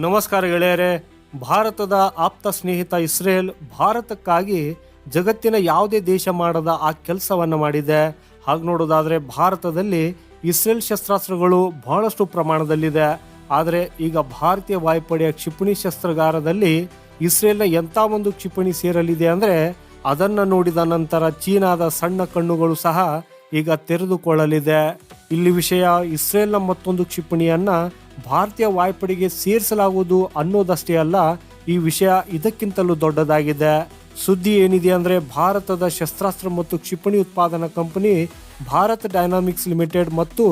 ನಮಸ್ಕಾರ ಗೆಳೆಯರೆ, ಭಾರತದ ಆಪ್ತ ಸ್ನೇಹಿತ ಇಸ್ರೇಲ್ ಭಾರತಕ್ಕಾಗಿ ಜಗತ್ತಿನ ಯಾವುದೇ ದೇಶ ಮಾಡದ ಆ ಕೆಲಸವನ್ನು ಮಾಡಿದೆ. ಹಾಗೆ ನೋಡೋದಾದರೆ ಭಾರತದಲ್ಲಿ ಇಸ್ರೇಲ್ ಶಸ್ತ್ರಾಸ್ತ್ರಗಳು ಬಹಳಷ್ಟು ಪ್ರಮಾಣದಲ್ಲಿದೆ. ಆದರೆ ಈಗ ಭಾರತೀಯ ವಾಯುಪಡೆಯ ಕ್ಷಿಪಣಿ ಶಸ್ತ್ರಗಾರದಲ್ಲಿ ಇಸ್ರೇಲ್ನ ಎಂಥ ಒಂದು ಕ್ಷಿಪಣಿ ಸೇರಲಿದೆ ಅಂದರೆ ಅದನ್ನು ನೋಡಿದ ನಂತರ ಚೀನಾದ ಸಣ್ಣ ಕಣ್ಣುಗಳು ಸಹ ಈಗ ತೆರೆದುಕೊಳ್ಳಲಿದೆ. ಇಲ್ಲಿ ವಿಷಯ ಇಸ್ರೇಲ್ನ ಮತ್ತೊಂದು ಕ್ಷಿಪಣಿಯನ್ನ ಭಾರತೀಯ ವಾಯುಪಡೆಗೆ ಸೇರಿಸಲಾಗುವುದು ಅನ್ನೋದಷ್ಟೇ ಅಲ್ಲ, ಈ ವಿಷಯ ಇದಕ್ಕಿಂತಲೂ ದೊಡ್ಡದಾಗಿದೆ. ಸುದ್ದಿ ಏನಿದೆ ಅಂದರೆ, ಭಾರತದ ಶಸ್ತ್ರಾಸ್ತ್ರ ಮತ್ತು ಕ್ಷಿಪಣಿ ಉತ್ಪಾದನಾ ಕಂಪನಿ ಭಾರತ್ ಡೈನಾಮಿಕ್ಸ್ ಲಿಮಿಟೆಡ್ ಮತ್ತು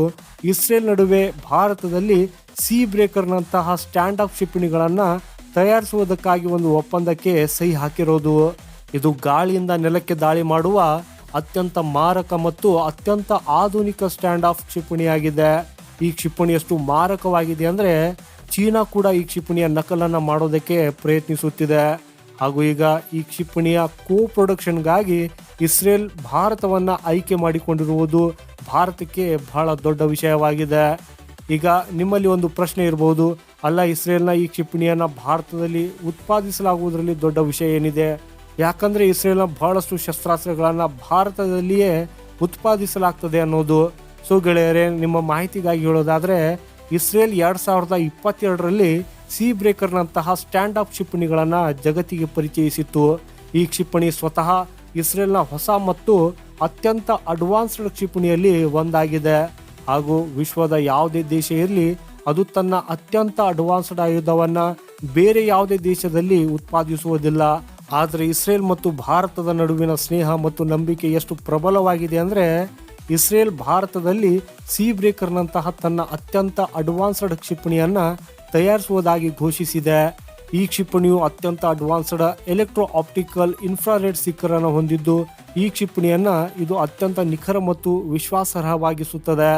ಇಸ್ರೇಲ್ ನಡುವೆ ಭಾರತದಲ್ಲಿ ಸಿ ಬ್ರೇಕರ್ನಂತಹ ಸ್ಟ್ಯಾಂಡ್ ಅಪ್ ಕ್ಷಿಪಣಿಗಳನ್ನು ತಯಾರಿಸುವುದಕ್ಕಾಗಿ ಒಂದು ಒಪ್ಪಂದಕ್ಕೆ ಸಹಿ ಹಾಕಿರೋದು. ಇದು ಗಾಳಿಯಿಂದ ನೆಲಕ್ಕೆ ದಾಳಿ ಮಾಡುವ ಅತ್ಯಂತ ಮಾರಕ ಮತ್ತು ಅತ್ಯಂತ ಆಧುನಿಕ ಸ್ಟ್ಯಾಂಡ್ ಆಫ್ ಕ್ಷಿಪಣಿಯಾಗಿದೆ. ಈ ಕ್ಷಿಪಣಿ ಎಷ್ಟು ಮಾರಕವಾಗಿದೆ ಅಂದರೆ ಚೀನಾ ಕೂಡ ಈ ಕ್ಷಿಪಣಿಯ ನಕಲನ್ನು ಮಾಡೋದಕ್ಕೆ ಪ್ರಯತ್ನಿಸುತ್ತಿದೆ. ಹಾಗೂ ಈಗ ಈ ಕ್ಷಿಪಣಿಯ ಕೋ ಪ್ರೊಡಕ್ಷನ್ಗಾಗಿ ಇಸ್ರೇಲ್ ಭಾರತವನ್ನು ಆಯ್ಕೆ ಮಾಡಿಕೊಂಡಿರುವುದು ಭಾರತಕ್ಕೆ ಬಹಳ ದೊಡ್ಡ ವಿಷಯವಾಗಿದೆ. ಈಗ ನಿಮ್ಮಲ್ಲಿ ಒಂದು ಪ್ರಶ್ನೆ ಇರಬಹುದು ಅಲ್ಲ ಇಸ್ರೇಲ್ನ ಈ ಕ್ಷಿಪಣಿಯನ್ನು ಭಾರತದಲ್ಲಿ ಉತ್ಪಾದಿಸಲಾಗುವುದರಲ್ಲಿ ದೊಡ್ಡ ವಿಷಯ ಏನಿದೆ? ಯಾಕಂದರೆ ಇಸ್ರೇಲ್ನ ಬಹಳಷ್ಟು ಶಸ್ತ್ರಾಸ್ತ್ರಗಳನ್ನು ಭಾರತದಲ್ಲಿಯೇ ಉತ್ಪಾದಿಸಲಾಗ್ತದೆ ಅನ್ನೋದು ಸೊ ಗೆಳೆಯರೇ, ನಿಮ್ಮ ಮಾಹಿತಿಗಾಗಿ ಹೇಳೋದಾದರೆ, ಇಸ್ರೇಲ್ ಎರಡು ಸಾವಿರದ ಇಪ್ಪತ್ತೆರಡರಲ್ಲಿ ಸೀ ಬ್ರೇಕರ್ನಂತಹ ಸ್ಟ್ಯಾಂಡ್ ಅಪ್ ಕ್ಷಿಪಣಿಗಳನ್ನು ಜಗತ್ತಿಗೆ ಪರಿಚಯಿಸಿತ್ತು. ಈ ಕ್ಷಿಪಣಿ ಸ್ವತಃ ಇಸ್ರೇಲ್ನ ಹೊಸ ಮತ್ತು ಅತ್ಯಂತ ಅಡ್ವಾನ್ಸ್ಡ್ ಕ್ಷಿಪಣಿಯಲ್ಲಿ ಒಂದಾಗಿದೆ. ಹಾಗೂ ವಿಶ್ವದ ಯಾವುದೇ ದೇಶ ಇರಲಿ, ಅದು ತನ್ನ ಅತ್ಯಂತ ಅಡ್ವಾನ್ಸ್ಡ್ ಆಯುಧವನ್ನು ಬೇರೆ ಯಾವುದೇ ದೇಶದಲ್ಲಿ ಉತ್ಪಾದಿಸುವುದಿಲ್ಲ. ಆದರೆ ಇಸ್ರೇಲ್ ಮತ್ತು ಭಾರತದ ನಡುವಿನ ಸ್ನೇಹ ಮತ್ತು ನಂಬಿಕೆ ಎಷ್ಟು ಪ್ರಬಲವಾಗಿದೆ ಅಂದ್ರೆ ಇಸ್ರೇಲ್ ಭಾರತದಲ್ಲಿ ಸಿ ಬ್ರೇಕರ್ನಂತಹ ತನ್ನ ಅತ್ಯಂತ ಅಡ್ವಾನ್ಸ್ಡ್ ಕ್ಷಿಪಣಿಯನ್ನ ತಯಾರಿಸುವುದಾಗಿ ಘೋಷಿಸಿದೆ. ಈ ಕ್ಷಿಪಣಿಯು ಅತ್ಯಂತ advanced electro optical infrared seeker ಅನ್ನು ಹೊಂದಿದ್ದು, ಈ ಕ್ಷಿಪಣಿಯನ್ನ ಇದು ಅತ್ಯಂತ ನಿಖರ ಮತ್ತು ವಿಶ್ವಾಸಾರ್ಹವಾಗಿಸುತ್ತದೆ.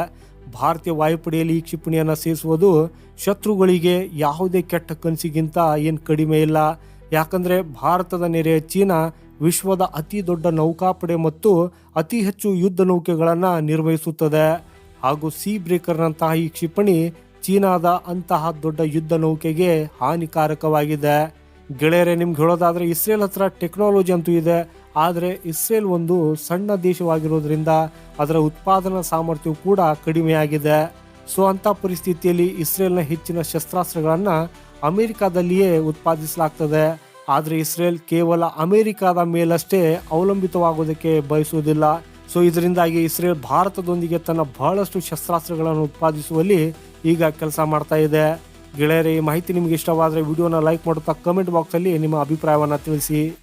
ಭಾರತೀಯ ವಾಯುಪಡೆಯಲ್ಲಿ ಈ ಕ್ಷಿಪಣಿಯನ್ನು ಸೇರಿಸುವುದು ಶತ್ರುಗಳಿಗೆ ಯಾವುದೇ ಕೆಟ್ಟ ಕನಸಿಗಿಂತ ಏನು ಕಡಿಮೆ ಇಲ್ಲ. ಯಾಕಂದ್ರೆ ಭಾರತದ ನೆರೆಯ ಚೀನಾ ವಿಶ್ವದ ಅತಿ ದೊಡ್ಡ ನೌಕಾಪಡೆ ಮತ್ತು ಅತಿ ಹೆಚ್ಚು ಯುದ್ಧ ನೌಕೆಗಳನ್ನು ನಿರ್ವಹಿಸುತ್ತದೆ. ಹಾಗೂ ಸೀ ಬ್ರೇಕರ್ನಂತಹ ಈ ಕ್ಷಿಪಣಿ ಚೀನಾದ ಅಂತಹ ದೊಡ್ಡ ಯುದ್ಧ ನೌಕೆಗೆ ಹಾನಿಕಾರಕವಾಗಿದೆ. ಗೆಳೆಯರೆ, ನಿಮ್ಗೆ ಹೇಳೋದಾದರೆ ಇಸ್ರೇಲ್ ಹತ್ರ ಟೆಕ್ನಾಲಜಿ ಅಂತೂ ಇದೆ. ಆದರೆ ಇಸ್ರೇಲ್ ಒಂದು ಸಣ್ಣ ದೇಶವಾಗಿರೋದ್ರಿಂದ ಅದರ ಉತ್ಪಾದನಾ ಸಾಮರ್ಥ್ಯವು ಕೂಡ ಕಡಿಮೆಯಾಗಿದೆ. ಸೊ, ಅಂಥ ಪರಿಸ್ಥಿತಿಯಲ್ಲಿ ಇಸ್ರೇಲ್ನ ಹೆಚ್ಚಿನ ಶಸ್ತ್ರಾಸ್ತ್ರಗಳನ್ನು ಅಮೆರಿಕಾದಲ್ಲಿಯೇ ಉತ್ಪಾದಿಸಲಾಗ್ತದೆ. ಆದರೆ ಇಸ್ರೇಲ್ ಕೇವಲ ಅಮೆರಿಕಾದ ಮೇಲಷ್ಟೇ ಅವಲಂಬಿತವಾಗುವುದಕ್ಕೆ ಬಯಸುವುದಿಲ್ಲ. ಸೊ, ಇದರಿಂದಾಗಿ ಇಸ್ರೇಲ್ ಭಾರತದೊಂದಿಗೆ ತನ್ನ ಬಹಳಷ್ಟು ಶಸ್ತ್ರಾಸ್ತ್ರಗಳನ್ನು ಉತ್ಪಾದಿಸುವಲ್ಲಿ ಈಗ ಕೆಲಸ ಮಾಡ್ತಾ ಇದೆ. ಗೆಳೆಯರೇ, ಈ ಮಾಹಿತಿ ನಿಮಗೆ ಇಷ್ಟವಾದರೆ ವಿಡಿಯೋನ ಲೈಕ್ ಮಾಡುತ್ತಾ ಕಮೆಂಟ್ ಬಾಕ್ಸಲ್ಲಿ ನಿಮ್ಮ ಅಭಿಪ್ರಾಯವನ್ನು ತಿಳಿಸಿ.